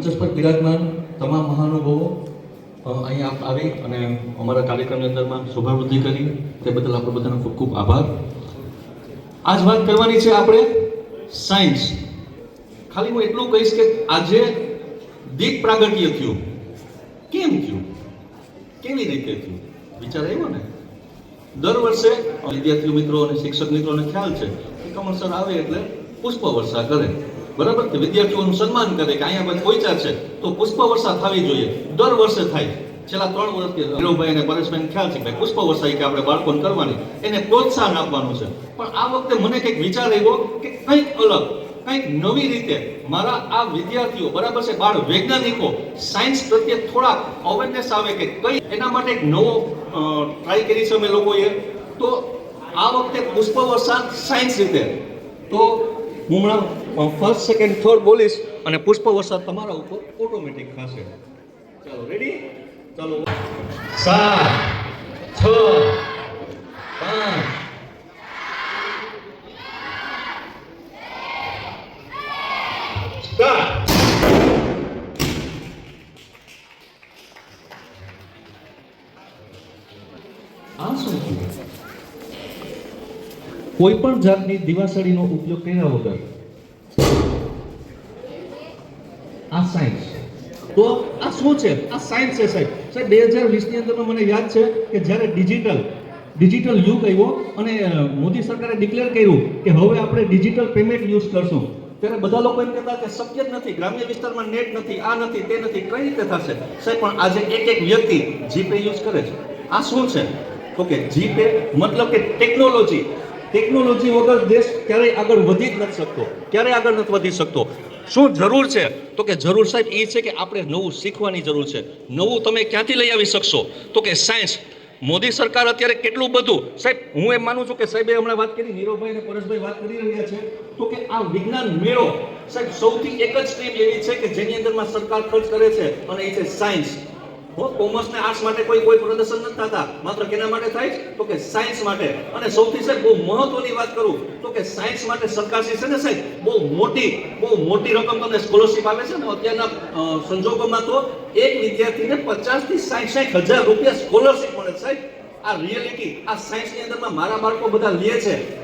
મંચ પર બિરાજમાન તમામ મહાનુભાવો અહીંયા આવી અને અમારા કાર્યક્રમની અંદરમાં શોભાવૃદ્ધિ કરી. તે બદલ આપણે બધાનો ખૂબ ખૂબ આભાર. આજ વાત કરવાની છે આપણે સાયન્સ. ખાલી હું એટલું કહીશ કે આજે દીપ પ્રાગટ્ય થયું. કેમ થયું? કેવી રીતે થયું? વિચાર આવ્યો ને? દર વર્ષે વિદ્યાર્થીઓ મિત્રો અને શિક્ષક મિત્રોને ખ્યાલ છે કે કમળસર આવે એટલે પુષ્પ વર્ષા કરે. બરાબર? કે વિદ્યાર્થીઓનું સન્માન કરે કે અહીંયા બધા પહોંચ્યા છે, તો પુષ્પ વર્ષા થવી જોઈએ. દર વર્ષે થાય. છેલ્લા ત્રણ વર્ષથી નીરવભાઈ અને પરેશભાઈ ખ્યાલ છે ભાઈ પુષ્પ વર્ષા કે આપણે બાળકોને કરવાની. એને પ્રોત્સાહન આપવાનું છે. પણ આ વખતે મને કંઈક વિચાર આવ્યો કે કંઈક અલગ, કંઈક નવી રીતે મારા આ વિદ્યાર્થીઓ, બરાબર છે, બાળ વૈજ્ઞાનિકો, સાયન્સ પ્રત્યે થોડાક અવેરનેસ આવે કે કઈ એના માટે એક નવો ટ્રાય કરી છે અમે લોકોએ. તો આ વખતે પુષ્પ વર્ષા સાયન્સ રીતે. તો હું હમણાં ફર્સ્ટ સેકન્ડ થર્ડ બોલીશ અને પુષ્પ વરસાદ તમારા ઉપર ઓટોમેટિક થશે ચાલો રેડી ચાલો. સાત, છ, પાંચ. આ શું કોઈ પણ જાતની દિવાસળીનો ઉપયોગ કર્યા વગર આ સાયન્સ તો આ શું છે? આ સાયન્સ છે સાહેબ. સાહેબ, બે હજાર વીસની અંદરમાં મને યાદ છે કે જ્યારે ડિજિટલ ડિજિટલ યુગ આવ્યો અને મોદી સરકારે ડિક્લેર કર્યું કે હવે આપણે ડિજિટલ પેમેન્ટ યુઝ કરશું. ત્યારે બધા લોકો એમ કહેતા કે શક્ય જ નથી, ગ્રામ્ય વિસ્તારમાં નેટ નથી, આ નથી, તે નથી, કઈ રીતે થશે? સાહેબ, પણ આજે એક એક વ્યક્તિ જીપે યુઝ કરે છે. આ શું છે? તો કે જીપે મતલબ કે ટેકનોલોજી ટેકનોલોજી વગર દેશ ક્યારેય આગળ વધી જ નથી શકતો. ક્યારેય આગળ નથી વધી શકતો. શું જરૂર છે? તો કે જરૂર સાહેબ એ છે કે આપણે નવું શીખવાની જરૂર છે. નવું તમે ક્યાંથી લઈ આવી શકશો? તો કે સાયન્સ મોદી સરકાર અત્યારે કેટલું બધું? સાહેબ, હું એમ માનું છું કે સાહેબે હમણાં વાત કરી, નીરવભાઈ અને પરેશભાઈ વાત કરી રહ્યા છે. તો કે આ વિજ્ઞાન મેળો, સાહેબ, સૌથી એક જ સ્ટ્રીમ એવી છે કે જેની અંદરમાં સરકાર ખર્ચ કરે છે અને એ છે સાયન્સ કોમર્સ ને આર્ટ્સ માટે કોઈ કોઈ પ્રદર્શન નથી થતા. માત્ર કેના માટે થાય? તો કે સાયન્સ માટે. અને સૌથી સાહેબ, બહુ મહત્વની વાત કરું, તો કે સાયન્સ માટે સરકાર છે ને સાહેબ, બહુ મોટી બહુ મોટી રકમ તમને સ્કોલરશિપ આપે છે ને, અત્યારના સંજોગોમાં તો એક વિદ્યાર્થીને પચાસથી સાઠ સાઠ હજાર રૂપિયા સ્કોલરશિપ મળે સાહેબ. આ રિયલિટી આ સાયન્સની અંદરમાં મારા બાળકો બધા લે છે.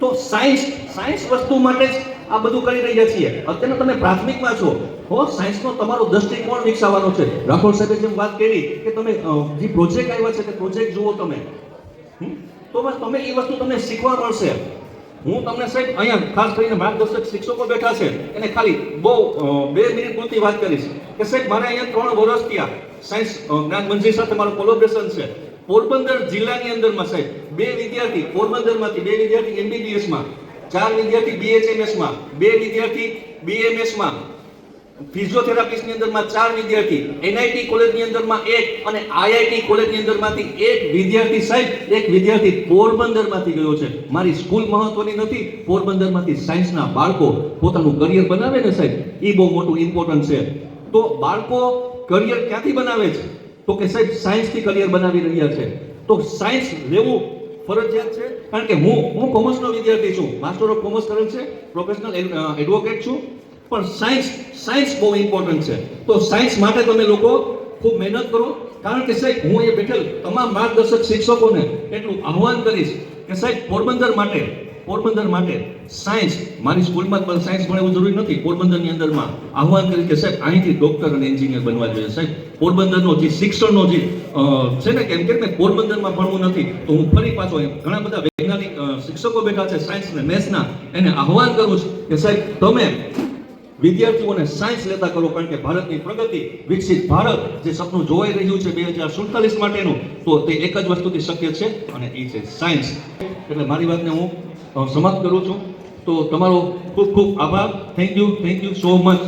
તો સાયન્સ સાયન્સ વસ્તુ માટે જ આ બધું કરી રહ્યા છીએ. અત્યારે તમે પ્રાથમિકમાં છો. હો સાયન્સનો તમારો દ્રષ્ટિકોણ વિકસાવવાનો છે. રાઠોડ સાહેબે જેમ વાત કરી કે તમે જે પ્રોજેક્ટ આવ્યા છે તે પ્રોજેક્ટ જુઓ તમે? તો બસ તમે એ વસ્તુ તમને શીખવા મળશે. હું તમને સાહેબ અહીંયા ખાસ કરીને માર્ગદર્શક શિક્ષકો બેઠા છે. એને ખાલી બહુ બે મિનિટ પૂરતી વાત કરીશ. કે સાહેબ, મારે અહીંયા ત્રણ વર્ષ થયા. સાયન્સ જ્ઞાન મંત્રી સાથે મારું કોલોબ્રેશન છે. પોરબંદર જિલ્લાની અંદરમાં સાહેબ, બે વિદ્યાર્થી, પોરબંદરમાંથી બે વિદ્યાર્થી એમબીબીએસમાં ચાર વિદ્યાર્થી બીએચએમએસમાં બે વિદ્યાર્થી બીએમએસમાં ફિઝિયોથેરાપિસ્ટની અંદરમાં ચાર વિદ્યાર્થી, એનઆઈટી કોલેજની અંદરમાં એક અને આઈઆઈટી કોલેજની અંદરમાંથી એક વિદ્યાર્થી સાહેબ એક વિદ્યાર્થી પોરબંદરમાંથી ગયો છે. મારી સ્કૂલ મહત્વની નથી, પોરબંદરમાંથી સાયન્સના બાળકો પોતાનું કરિયર બનાવે ને સાહેબ? એ બહુ મોટું ઇમ્પોર્ટન્ટ છે. તો બાળકો કરિયર ક્યાંથી બનાવે છે? તો કે સાહેબ, સાયન્સથી કરિયર બનાવી રહ્યા છે. તો સાયન્સ લેવું ફરજિયાત છે? કારણ કે હું હું કોમર્સનો વિદ્યાર્થી છું. માસ્ટર ઓફ કોમર્સ કરેલ છે. પ્રોફેશનલ એડવોકેટ છું. પણ સાયન્સ સાયન્સ બહુ ઇમ્પોર્ટન્ટ છે. તો સાયન્સ માટે તમે લોકો ખૂબ મહેનત કરો. કારણ કે સાહેબ, હું અહીંયા બેઠેલ તમામ માર્ગદર્શક શિક્ષકોને એટલું આહ્વાન કરીશ કે સાહેબ, પોરબંદર માટે પોરબંદર માટે સાયન્સ, મારી સ્કૂલમાં પણ સાયન્સ ભણવું જરૂરી નથી. પોરબંદરની અંદરમાં આહ્વાન કરી કે સાહેબ, અહીંથી ડૉક્ટર અને એન્જિનિયર બનવા જોઈએ. સાહેબ, પોરબંદરનો જે શિક્ષણનો જે છે ને, કેમ કે મેં પોરબંદરમાં ભણવું નથી, તો હું ફરી પાછો ઘણા બધા વૈજ્ઞાનિક શિક્ષકો બેઠા છે સાયન્સ ને મેથ્સના. એને આહ્વાન કરું છું કે સાહેબ, તમે વિદ્યાર્થીઓને સાયન્સ લેતા કરો, કારણ કે ભારતની પ્રગતિ વિકસિત ભારત જે સપનું જોવાઈ રહ્યું છે બે હજાર સુડતાલીસ માટેનું, તો તે એક જ વસ્તુથી શક્ય છે અને એ છે સાયન્સ. એટલે મારી વાતને હું સમાપ્ત કરું છું. તો તમારો ખૂબ ખૂબ આભાર. Thank you thank you so much